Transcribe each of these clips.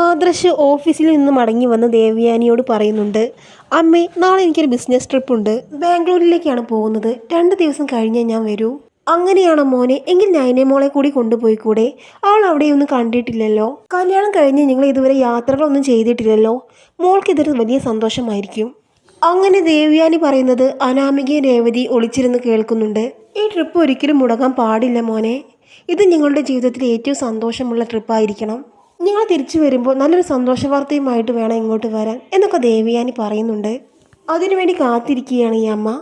ആദർശ് ഓഫീസിൽ നിന്ന് മടങ്ങി വന്ന് ദേവയാനിയോട് പറയുന്നുണ്ട് അമ്മേ നാളെ എനിക്കൊരു ബിസിനസ് ട്രിപ്പ് ഉണ്ട്. ബാംഗ്ലൂരിലേക്കാണ് പോകുന്നത്. രണ്ട് ദിവസം കഴിഞ്ഞേ ഞാൻ വരൂ. അങ്ങനെയാണോ മോനെ? എങ്കിൽ നയനെ മോളെ കൂടി കൊണ്ടുപോയി കൂടെ അവൾ അവിടെയൊന്നും കണ്ടിട്ടില്ലല്ലോ. കല്യാണം കഴിഞ്ഞ് നിങ്ങൾ ഇതുവരെ യാത്രകളൊന്നും ചെയ്തിട്ടില്ലല്ലോ. മോൾക്ക് ഇതൊരു വലിയ സന്തോഷമായിരിക്കും. അങ്ങനെ ദേവ്യാനി പറയുന്നത് അനാമികയെ രേവതി ഒളിച്ചിരുന്ന് കേൾക്കുന്നുണ്ട്. ഈ ട്രിപ്പ് ഒരിക്കലും മുടങ്ങാൻ പാടില്ല മോനെ. ഇത് നിങ്ങളുടെ ജീവിതത്തിലെ ഏറ്റവും സന്തോഷമുള്ള ട്രിപ്പായിരിക്കണം നിങ്ങൾ തിരിച്ചു വരുമ്പോൾ നല്ലൊരു സന്തോഷ വാർത്തയുമായിട്ട് വേണം ഇങ്ങോട്ട് വരാൻ എന്നൊക്കെ ദേവിയാനി പറയുന്നുണ്ട്. അതിനുവേണ്ടി കാത്തിരിക്കുകയാണ് ഈ അമ്മ.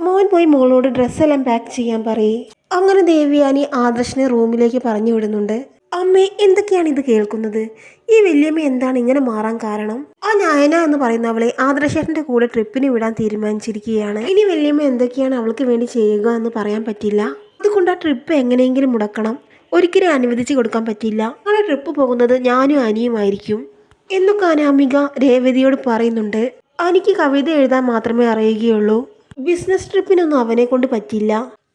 മോൻ പോയി മോളോട് ഡ്രസ്സെല്ലാം പാക്ക് ചെയ്യാൻ പറയേ. അങ്ങനെ ദേവിയാനി ആദർശിനെ റൂമിലേക്ക് പറഞ്ഞു വിടുന്നുണ്ട്. അമ്മേ എന്തൊക്കെയാണ് ഇത് കേൾക്കുന്നത്? ഈ വല്യമ്മ എന്താണ് ഇങ്ങനെ മാറാൻ കാരണം? ആ നായന എന്ന് പറയുന്ന അവളെ ആദർശേഷന്റെ കൂടെ ട്രിപ്പിന് വിടാൻ തീരുമാനിച്ചിരിക്കുകയാണ്. ഇനി വല്യമ്മ എന്തൊക്കെയാണ് അവൾക്ക് വേണ്ടി ചെയ്യുക എന്ന് പറയാൻ പറ്റില്ല. അതുകൊണ്ട് ആ ട്രിപ്പ് എങ്ങനെയെങ്കിലും മുടക്കണം. ഒരിക്കലും അനുവദിച്ചു കൊടുക്കാൻ പറ്റില്ല അങ്ങനെ ട്രിപ്പ് പോകുന്നത് ഞാനും അനിയുമായിരിക്കും എന്നൊക്കെ അനാമിക രേവതിയോട് പറയുന്നുണ്ട്. അനിക്ക് കവിത എഴുതാൻ മാത്രമേ അറിയുകയുള്ളൂ. ബിസിനസ് ട്രിപ്പിനൊന്നും അവനെ കൊണ്ട് പറ്റില്ല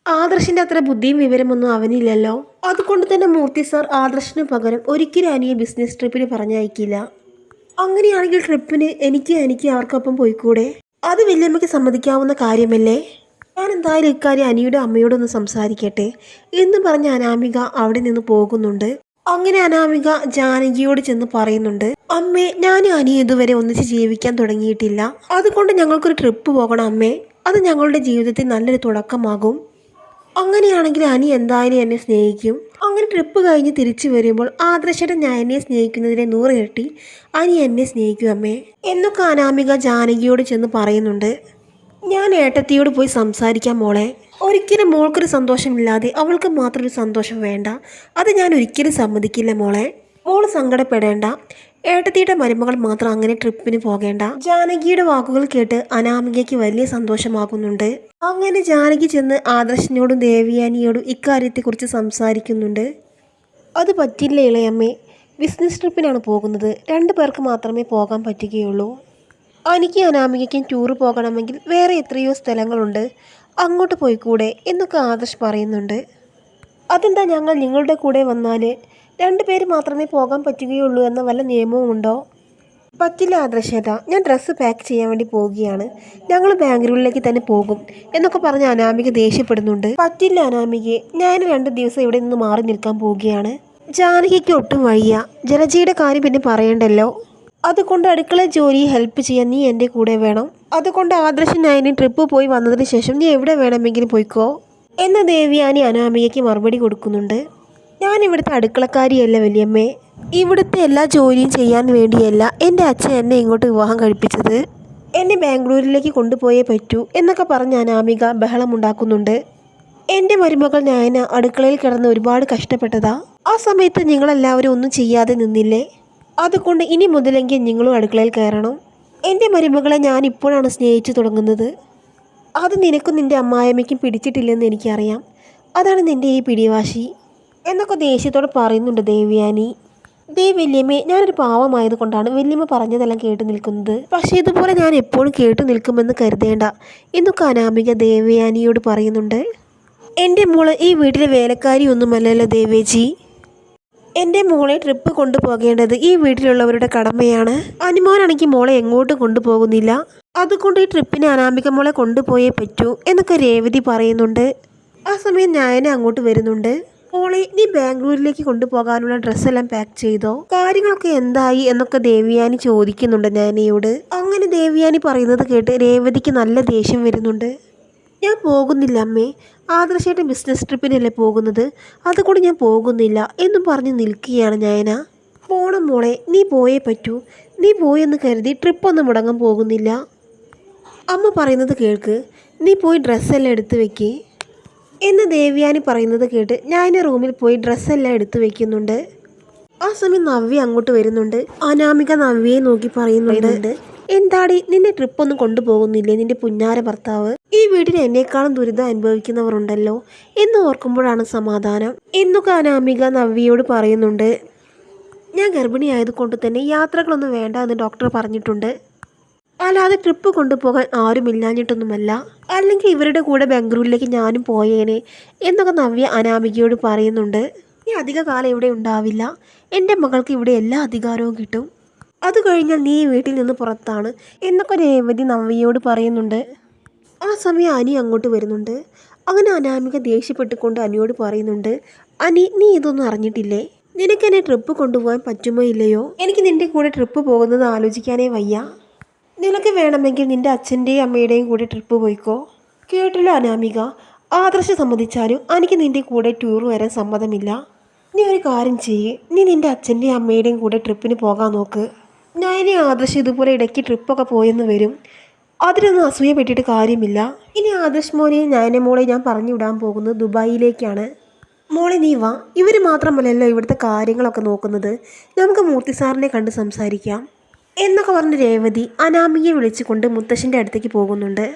ആദർശിന്റെ അത്ര ബുദ്ധിയും വിവരമൊന്നും അവനില്ലല്ലോ. അതുകൊണ്ട് തന്നെ മൂർത്തി സാർ ആദർശിന് പകരം ഒരിക്കലും അനിയെ ബിസിനസ് ട്രിപ്പിന് പറഞ്ഞയക്കില്ല. അങ്ങനെയാണെങ്കിൽ ട്രിപ്പിന് എനിക്ക് എനിക്ക് അവർക്കൊപ്പം പോയിക്കൂടെ? അത് വല്യമ്മയ്ക്ക് സമ്മതിക്കാവുന്ന കാര്യമല്ലേ? ഞാൻ എന്തായാലും ഇക്കാര്യം അനിയുടെ അമ്മയോടൊന്ന് സംസാരിക്കട്ടെ എന്ന് പറഞ്ഞ അനാമിക അവിടെ നിന്ന് പോകുന്നുണ്ട്. അങ്ങനെ അനാമിക ജാനകിയോട് ചെന്ന് പറയുന്നുണ്ട് അമ്മേ ഞാനും അനിയും ഇതുവരെ ഒന്നിച്ച് ജീവിക്കാൻ തുടങ്ങിയിട്ടില്ല. അതുകൊണ്ട് ഞങ്ങൾക്കൊരു ട്രിപ്പ് പോകണം അമ്മേ. അത് ഞങ്ങളുടെ ജീവിതത്തിൽ നല്ലൊരു തുടക്കമാകും. അങ്ങനെയാണെങ്കിൽ അനി എന്തായാലും എന്നെ സ്നേഹിക്കും. അങ്ങനെ ട്രിപ്പ് കഴിഞ്ഞ് തിരിച്ചു വരുമ്പോൾ ആദർശയുടെ ഞാൻ എന്നെ സ്നേഹിക്കുന്നതിനെ നൂറ് കെട്ടി അനി എന്നെ സ്നേഹിക്കും അമ്മേ. എന്നൊക്കെ അനാമിക ജാനകിയോട് ചെന്ന് പറയുന്നുണ്ട്. ഞാൻ ഏട്ടത്തിയോട് പോയി സംസാരിക്കാം മോളെ. ഒരിക്കലും മോൾക്കൊരു സന്തോഷമില്ലാതെ അവൾക്ക് മാത്രം ഒരു സന്തോഷം വേണ്ട. അത് ഞാൻ ഒരിക്കലും സമ്മതിക്കില്ല മോളെ. മോൾ സങ്കടപ്പെടേണ്ട. ഏട്ടത്തിയുടെ മരുമകൾ മാത്രം അങ്ങനെ ട്രിപ്പിന് പോകേണ്ട. ജാനകിയുടെ വാക്കുകൾ കേട്ട് അനാമികയ്ക്ക് വലിയ സന്തോഷമാകുന്നുണ്ട്. അങ്ങനെ ജാനകി ചെന്ന് ആദർശിനോടും ദേവിയാനിയോടും ഇക്കാര്യത്തെക്കുറിച്ച് സംസാരിക്കുന്നുണ്ട്. അത് പറ്റില്ല ഇളയമ്മേ. ബിസിനസ് ട്രിപ്പിനാണ് പോകുന്നത്. രണ്ടു പേർക്ക് മാത്രമേ പോകാൻ പറ്റുകയുള്ളൂ. എനിക്ക് അനാമികയ്ക്കും ടൂറ് പോകണമെങ്കിൽ വേറെ എത്രയോ സ്ഥലങ്ങളുണ്ട്. അങ്ങോട്ട് പോയിക്കൂടെ എന്നൊക്കെ ആദർശ് പറയുന്നുണ്ട്. അതെന്താ ഞങ്ങൾ നിങ്ങളുടെ കൂടെ വന്നാൽ രണ്ടുപേര് മാത്രമേ പോകാൻ പറ്റുകയുള്ളൂ എന്ന വല്ല നിയമവും ഉണ്ടോ? പറ്റില്ല ആദർശേത ഞാൻ ഡ്രസ്സ് പാക്ക് ചെയ്യാൻ വേണ്ടി പോവുകയാണ്. ഞങ്ങൾ ബാംഗ്ലൂരിലേക്ക് തന്നെ പോകും എന്നൊക്കെ പറഞ്ഞ് അനാമിക ദേഷ്യപ്പെടുന്നുണ്ട്. പറ്റില്ല അനാമികയെ ഞാൻ രണ്ട് ദിവസം ഇവിടെ നിന്ന് മാറി നിൽക്കാൻ പോവുകയാണ്. ജാനകിക്ക് ഒട്ടും വയ്യ. ജലജയുടെ കാര്യം പിന്നെ പറയണ്ടല്ലോ. അതുകൊണ്ട് അടുക്കള ജോലി ഹെൽപ്പ് ചെയ്യാൻ നീ എന്റെ കൂടെ വേണം. അതുകൊണ്ട് ആദർശ് നായനി ട്രിപ്പ് പോയി വന്നതിന് ശേഷം നീ എവിടെ വേണമെങ്കിലും പോയിക്കോ. എന്ന ദേവിയാനി അനാമികയ്ക്ക് മറുപടി കൊടുക്കുന്നുണ്ട്. ഞാൻ ഇവിടുത്തെ അടുക്കളക്കാരിയല്ല വലിയമ്മേ. ഇവിടുത്തെ എല്ലാ ജോലിയും ചെയ്യാൻ വേണ്ടിയല്ല എന്റെ അച്ഛൻ എന്നെ ഇങ്ങോട്ട് വിവാഹം കഴിപ്പിച്ചത്. എന്നെ ബാംഗ്ലൂരിലേക്ക് കൊണ്ടുപോയേ പറ്റൂ എന്നൊക്കെ പറഞ്ഞ് അനാമിക ബഹളമുണ്ടാക്കുന്നുണ്ട് എന്റെ മരുമകൾ നയന അടുക്കളയിൽ കിടന്ന് ഒരുപാട് കഷ്ടപ്പെട്ടതാ. ആ സമയത്ത് നിങ്ങളെല്ലാവരും ഒന്നും ചെയ്യാതെ നിന്നില്ലേ? അതുകൊണ്ട് ഇനി മുതലെങ്കിൽ നിങ്ങളും അടുക്കളയിൽ കയറണം. എന്റെ മരുമകളെ ഞാൻ ഇപ്പോഴാണ് സ്നേഹിച്ചു തുടങ്ങുന്നത്. അത് നിനക്കും നിന്റെ അമ്മായമ്മയ്ക്കും പിടിച്ചിട്ടില്ലെന്ന് എനിക്കറിയാം. അതാണ് നിന്റെ ഈ പിടിവാശി. എന്നൊക്കെ ദേഷ്യത്തോടെ പറയുന്നുണ്ട് ദേവ്യാനി. ദേ വല്യമ്മേ ഞാനൊരു പാവമായത് കൊണ്ടാണ് വല്യമ്മ പറഞ്ഞതെല്ലാം കേട്ടു നിൽക്കുന്നത്. പക്ഷേ ഇതുപോലെ ഞാൻ എപ്പോഴും കേട്ടു നിൽക്കുമെന്ന് കരുതേണ്ട എന്നൊക്കെ അനാമിക ദേവയാനിയോട് പറയുന്നുണ്ട്. എന്റെ മോൾ ഈ വീട്ടിലെ വേലക്കാരിയൊന്നുമല്ലല്ലോ ദേവേജി. എന്റെ മോളെ ട്രിപ്പ് കൊണ്ടുപോകേണ്ടത് ഈ വീട്ടിലുള്ളവരുടെ കടമയാണ്. അനുമോനാണെങ്കിൽ മോളെ എങ്ങോട്ടും കൊണ്ടുപോകുന്നില്ല. അതുകൊണ്ട് ഈ ട്രിപ്പിന് അനാമിക മോളെ കൊണ്ടുപോയേ പറ്റൂ എന്നൊക്കെ രേവതി പറയുന്നുണ്ട്. ആ സമയം ഞായനെ അങ്ങോട്ട് വരുന്നുണ്ട്. മോളെ നീ ബാംഗ്ലൂരിലേക്ക് കൊണ്ടുപോകാനുള്ള ഡ്രസ്സെല്ലാം പാക്ക് ചെയ്തോ? കാര്യങ്ങളൊക്കെ എന്തായി എന്നൊക്കെ ദേവിയാനി ചോദിക്കുന്നുണ്ട് ഞാനയോട് അങ്ങനെ ദേവിയാനി പറയുന്നത് കേട്ട് രേവതിക്ക് നല്ല ദേഷ്യം വരുന്നുണ്ട്. ഞാൻ പോകുന്നില്ല അമ്മേ. ആദർശയുടെ ബിസിനസ് ട്രിപ്പിനല്ലേ പോകുന്നത്? അതുകൂടി ഞാൻ പോകുന്നില്ല എന്നും പറഞ്ഞ് നിൽക്കുകയാണ് നയന. പോണം മോളെ നീ പോയേ പറ്റൂ. നീ പോയെന്ന് കരുതി ട്രിപ്പൊന്നും മുടങ്ങാൻ പോകുന്നില്ല. അമ്മ പറയുന്നത് കേൾക്ക്. നീ പോയി ഡ്രസ്സെല്ലാം എടുത്തു വെക്കേ. എന്ന് ദേവ്യാനി പറയുന്നത് കേട്ട് ഞാൻ റൂമിൽ പോയി ഡ്രസ്സെല്ലാം എടുത്തു വെക്കുന്നുണ്ട്. ആ സമയം നവ്യ അങ്ങോട്ട് വരുന്നുണ്ട്. അനാമിക നവ്യയെ നോക്കി പറയുന്നുണ്ട്. എന്താടി നിന്നെ ട്രിപ്പ് ഒന്നും കൊണ്ടുപോകുന്നില്ലേ നിന്റെ പുന്നാര ഭർത്താവ്? ഈ വീട്ടിൽ എന്നെക്കാളും ദുരിതം അനുഭവിക്കുന്നവർ ഉണ്ടല്ലോ എന്ന് ഓർക്കുമ്പോഴാണ് സമാധാനം. എന്നൊക്കെ അനാമിക നവ്യയോട് പറയുന്നുണ്ട് ഞാൻ ഗർഭിണി ആയതുകൊണ്ട് തന്നെ യാത്രകളൊന്നും വേണ്ട എന്ന് ഡോക്ടർ പറഞ്ഞിട്ടുണ്ട്. അല്ലാതെ ട്രിപ്പ് കൊണ്ടുപോകാൻ ആരും ആരുമില്ലാഞ്ഞിട്ടൊന്നുമല്ല അല്ലെങ്കിൽ ഇവരുടെ കൂടെ ബാംഗ്ലൂരിലേക്ക് ഞാനും പോയേനെ എന്നൊക്കെ നവ്യ അനാമികയോട് പറയുന്നുണ്ട്. ഞാൻ അധിക കാലം ഇവിടെ ഉണ്ടാവില്ല. എന്റെ മകൾക്ക് ഇവിടെ എല്ലാ അധികാരവും കിട്ടും. അത് കഴിഞ്ഞാൽ നീ വീട്ടിൽ നിന്ന് പുറത്താണ് എന്നൊക്കെ രേവതി നവ്യയോട് പറയുന്നുണ്ട്. ആ സമയം അനി അങ്ങോട്ട് വരുന്നുണ്ട്. അങ്ങനെ അനാമിക ദേഷ്യപ്പെട്ടുകൊണ്ട് അനിയോട് പറയുന്നുണ്ട് അനി നീ ഇതൊന്നും അറിഞ്ഞിട്ടില്ലേ? നിനക്ക് എന്നെ ട്രിപ്പ് കൊണ്ടുപോകാൻ പറ്റുമോ ഇല്ലയോ? എനിക്ക് നിന്റെ കൂടെ ട്രിപ്പ് പോകുന്നത് ആലോചിക്കാനേ വയ്യ. നിനക്ക് വേണമെങ്കിൽ നിന്റെ അച്ഛന്റെയും അമ്മയുടെയും കൂടെ ട്രിപ്പ് പോയിക്കോ? കേട്ടില്ല അനാമിക. ആദർശ സമ്മതിച്ചാലും എനിക്ക് നിന്റെ കൂടെ ടൂർ വരാൻ സമ്മതമില്ല. നീ ഒരു കാര്യം ചെയ്യേ. നീ നിന്റെ അച്ഛന്റെയും അമ്മയുടെയും കൂടെ ട്രിപ്പിന് പോകാൻ നോക്ക്. ആദർശ് ആദർശം ഇതുപോലെ ഇടയ്ക്ക് ട്രിപ്പൊക്കെ പോയെന്ന് വരും. അതിനൊന്നും അസൂയപ്പെട്ടിട്ട് കാര്യമില്ല. ഇനി ആദർശ് മോനെ ഞാനെ മോളെ ഞാൻ പറഞ്ഞു വിടാൻ പോകുന്നത് ദുബായിലേക്കാണ്. മോളെ നീ വാ. ഇവർ മാത്രമല്ലല്ലോ ഇവിടുത്തെ കാര്യങ്ങളൊക്കെ നോക്കുന്നത്. നമുക്ക് മൂർത്തി സാറിനെ കണ്ട് സംസാരിക്കാം. എന്നൊക്കെ പറഞ്ഞ് രേവതി അനാമിയെ വിളിച്ചുകൊണ്ട് മുത്തശ്ശന്റെ അടുത്തേക്ക് പോകുന്നുണ്ട്.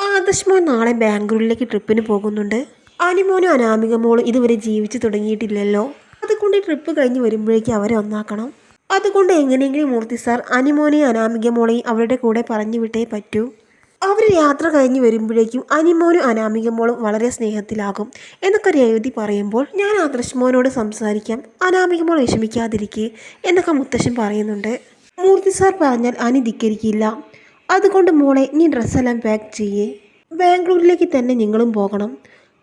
ആദർശ് മോൻ നാളെ ബാംഗ്ലൂരിലേക്ക് ട്രിപ്പിന് പോകുന്നുണ്ട്. അനിമോനും അനാമിക മോളും ഇതുവരെ ജീവിച്ചു തുടങ്ങിയിട്ടില്ലല്ലോ. അതുകൊണ്ട് ട്രിപ്പ് കഴിഞ്ഞ് വരുമ്പോഴേക്കും അവരെ ഒന്നാക്കണം. അതുകൊണ്ട് എങ്ങനെയെങ്കിലും മൂർത്തി സാർ അനിമോനെ അനാമിക മോളെയും അവരുടെ കൂടെ പറഞ്ഞു വിട്ടേ പറ്റൂ. അവർ യാത്ര കഴിഞ്ഞ് വരുമ്പോഴേക്കും അനിമോനും അനാമിക മോളും വളരെ സ്നേഹത്തിലാകും എന്നൊക്കെ രേവതി പറയുമ്പോൾ ഞാൻ ആദർശ് മോനോട് സംസാരിക്കാം. അനാമിക മോൾ വിഷമിക്കാതിരിക്കേ എന്നൊക്കെ മുത്തശ്ശൻ പറയുന്നുണ്ട്. മൂർത്തി സാർ പറഞ്ഞാൽ അനി ധിക്കരിക്കില്ല. അതുകൊണ്ട് മോളെ നീ ഡ്രസ്സെല്ലാം പാക്ക് ചെയ്യേ. ബാംഗ്ലൂരിലേക്ക് തന്നെ നിങ്ങളും പോകണം.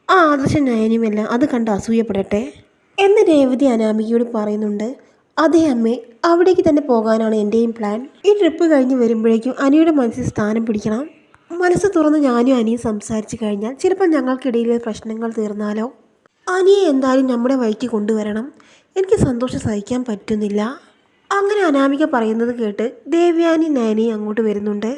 ആ ആദർശ നയനുമെല്ലാം അത് കണ്ട് അസൂയപ്പെടട്ടെ എന്ന് രേവതി അനാമികയോട് പറയുന്നുണ്ട്. അതേ അമ്മേ അവിടേക്ക് തന്നെ പോകാനാണ് എന്റെയും പ്ലാൻ ഈ ട്രിപ്പ് കഴിഞ്ഞ് വരുമ്പോഴേക്കും അനിയുടെ മനസ്സിൽ സ്ഥാനം പിടിക്കണം. മനസ്സ് തുറന്ന് ഞാനും അനിയും സംസാരിച്ചു കഴിഞ്ഞാൽ ചിലപ്പോൾ ഞങ്ങൾക്കിടയിലെ പ്രശ്നങ്ങൾ തീർന്നാലോ? അനിയെ എന്തായാലും നമ്മുടെ വഴിക്ക് കൊണ്ടുവരണം. എനിക്ക് സന്തോഷം സഹിക്കാൻ പറ്റുന്നില്ല. അങ്ങനെ അനാമിക പറയുന്നത് കേട്ട് ദേവ്യാനി നയനി അങ്ങോട്ട് വരുന്നുണ്ട്.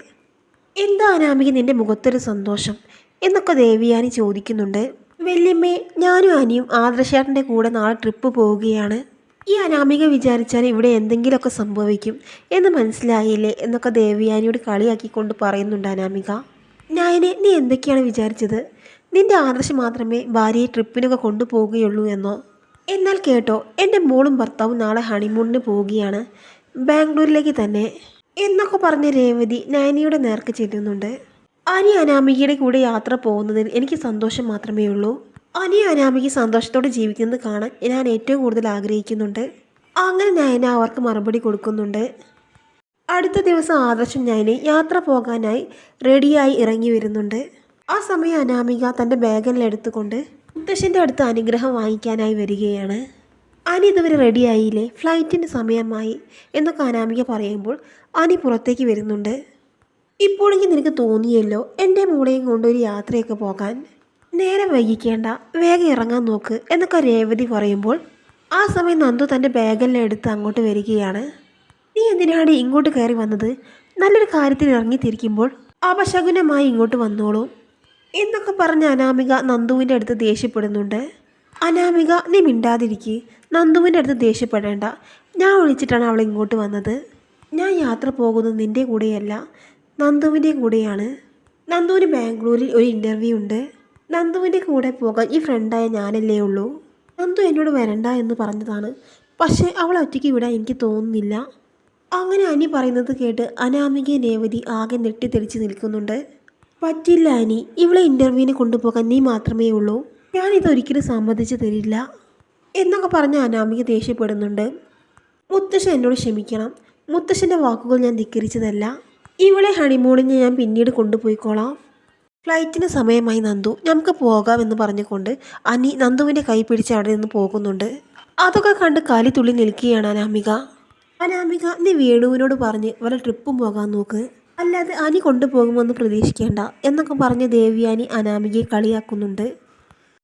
എന്താ അനാമിക നിന്റെ മുഖത്തൊരു സന്തോഷം? എന്നൊക്കെ ദേവിയാനി ചോദിക്കുന്നുണ്ട്. വല്യമ്മേ ഞാനും അനിയും ആദർശേട്ടന്റെ കൂടെ നാളെ ട്രിപ്പ് പോവുകയാണ്. ഈ അനാമിക വിചാരിച്ചാൽ ഇവിടെ എന്തെങ്കിലുമൊക്കെ സംഭവിക്കും എന്ന് മനസ്സിലായില്ലേ എന്നൊക്കെ ദേവിയാനിയോട് കളിയാക്കിക്കൊണ്ട് പറയുന്നുണ്ട് അനാമിക. ഞാനെ നീ എന്തൊക്കെയാണ് വിചാരിച്ചത്? നിന്റെ ആദർശം മാത്രമേ ഭാര്യയെ ട്രിപ്പിനൊക്കെ കൊണ്ടുപോവുകയുള്ളൂ എന്നോ? എന്നാൽ കേട്ടോ എന്റെ മോളും ഭർത്താവും നാളെ ഹണിമൂണിന് പോവുകയാണ്. ബാംഗ്ലൂരിലേക്ക് തന്നെ. എന്നൊക്കെ പറഞ്ഞ രേവതി നയനിയുടെ നേർക്ക് ചെല്ലുന്നുണ്ട്. അനി അനാമികയുടെ കൂടെ യാത്ര പോകുന്നതിൽ എനിക്ക് സന്തോഷം മാത്രമേ ഉള്ളൂ. അനി അനാമിക സന്തോഷത്തോടെ ജീവിക്കുന്നത് കാണാൻ ഞാൻ ഏറ്റവും കൂടുതൽ ആഗ്രഹിക്കുന്നുണ്ട്. അങ്ങനെ നയന അവർക്ക് മറുപടി കൊടുക്കുന്നുണ്ട്. അടുത്ത ദിവസം ആദർശം നയനെ യാത്ര പോകാനായി റെഡിയായി ഇറങ്ങി വരുന്നുണ്ട്. ആ സമയം അനാമിക തന്റെ ബാഗിലെടുത്തുകൊണ്ട് മുത്തശ്ശന്റെ അടുത്ത് അനുഗ്രഹം വാങ്ങിക്കാനായി വരികയാണ്. അനി ഇതുവരെ റെഡിയായില്ലേ? ഫ്ലൈറ്റിന്റെ സമയമായി എന്നൊക്കെ അനാമിക പറയുമ്പോൾ അനി പുറത്തേക്ക് വരുന്നുണ്ട്. ഇപ്പോഴെങ്കിൽ നിനക്ക് തോന്നിയല്ലോ എന്റെ മോളെയും കൊണ്ടൊരു യാത്രയൊക്കെ പോകാൻ. നേരെ വൈകിക്കേണ്ട വേഗം ഇറങ്ങാൻ നോക്ക് എന്നൊക്കെ രേവതി പറയുമ്പോൾ ആ സമയം നന്ദു തന്റെ ബാഗെല്ലാം എടുത്ത് അങ്ങോട്ട് വരികയാണ്. നീ എന്തിനാണ് ഇങ്ങോട്ട് കയറി വന്നത്? നല്ലൊരു കാര്യത്തിൽ ഇറങ്ങിത്തിരിക്കുമ്പോൾ അപശകുനമായി ഇങ്ങോട്ട് വന്നോളൂ എന്നൊക്കെ പറഞ്ഞ് അനാമിക നന്ദുവിന്റെ അടുത്ത് ദേഷ്യപ്പെടുന്നുണ്ട്. അനാമിക നീ മിണ്ടാതിരിക്കുക നന്ദുവിന്റെ അടുത്ത് ദേഷ്യപ്പെടേണ്ട. ഞാൻ വിളിച്ചിട്ടാണ് അവൾ ഇങ്ങോട്ട് വന്നത്. ഞാൻ യാത്ര പോകുന്നത് നിന്റെ കൂടെയല്ല നന്ദുവിന്റെ കൂടെയാണ്. നന്ദുവിന് ബാംഗ്ലൂരിൽ ഒരു ഇന്റർവ്യൂ ഉണ്ട്. നന്ദുവിന്റെ കൂടെ പോകാൻ ഈ ഫ്രണ്ടായ ഞാനല്ലേ ഉള്ളൂ? നന്ദു എന്നോട് വരണ്ട എന്ന് പറഞ്ഞതാണ്. പക്ഷേ അവളെ ഒറ്റയ്ക്ക് വിടാൻ എനിക്ക് തോന്നുന്നില്ല. അങ്ങനെ അനി പറയുന്നത് കേട്ട് അനാമിക രേവതി ആകെ നെട്ടിത്തെളിച്ച് നിൽക്കുന്നുണ്ട്. പറ്റില്ല അനി. ഇവളെ ഇന്റർവ്യൂവിന് കൊണ്ടുപോകാൻ നീ മാത്രമേ ഉള്ളൂ. ഞാനിതൊരിക്കലും സമ്മതിച്ച് തരില്ല. എന്നൊക്കെ പറഞ്ഞ് അനാമിക ദേഷ്യപ്പെടുന്നുണ്ട്. മുത്തശ്ശൻ എന്നോട് ക്ഷമിക്കണം. മുത്തശ്ശന്റെ വാക്കുകൾ ഞാൻ ധിക്കരിച്ചതല്ല. ഇവളെ ഹണിമൂണിന് ഞാൻ പിന്നീട് കൊണ്ടുപോയിക്കോളാം. ഫ്ലൈറ്റിന് സമയമായി നന്ദു. നമുക്ക് പോകാമെന്ന് പറഞ്ഞുകൊണ്ട് അനി നന്ദുവിന്റെ കൈ പിടിച്ച് അവിടെ നിന്ന് പോകുന്നുണ്ട്. അതൊക്കെ കണ്ട് കാലി തുള്ളി നിൽക്കുകയാണ് അനാമിക. അനാമിക നീ വേണുവിനോട് പറഞ്ഞ് വല്ല ട്രിപ്പും പോകാൻ നോക്ക്. അല്ലാതെ അനി കൊണ്ടുപോകുമെന്ന് പ്രതീക്ഷിക്കേണ്ട എന്നൊക്കെ പറഞ്ഞ് ദേവിയാനി അനാമികയെ കളിയാക്കുന്നുണ്ട്.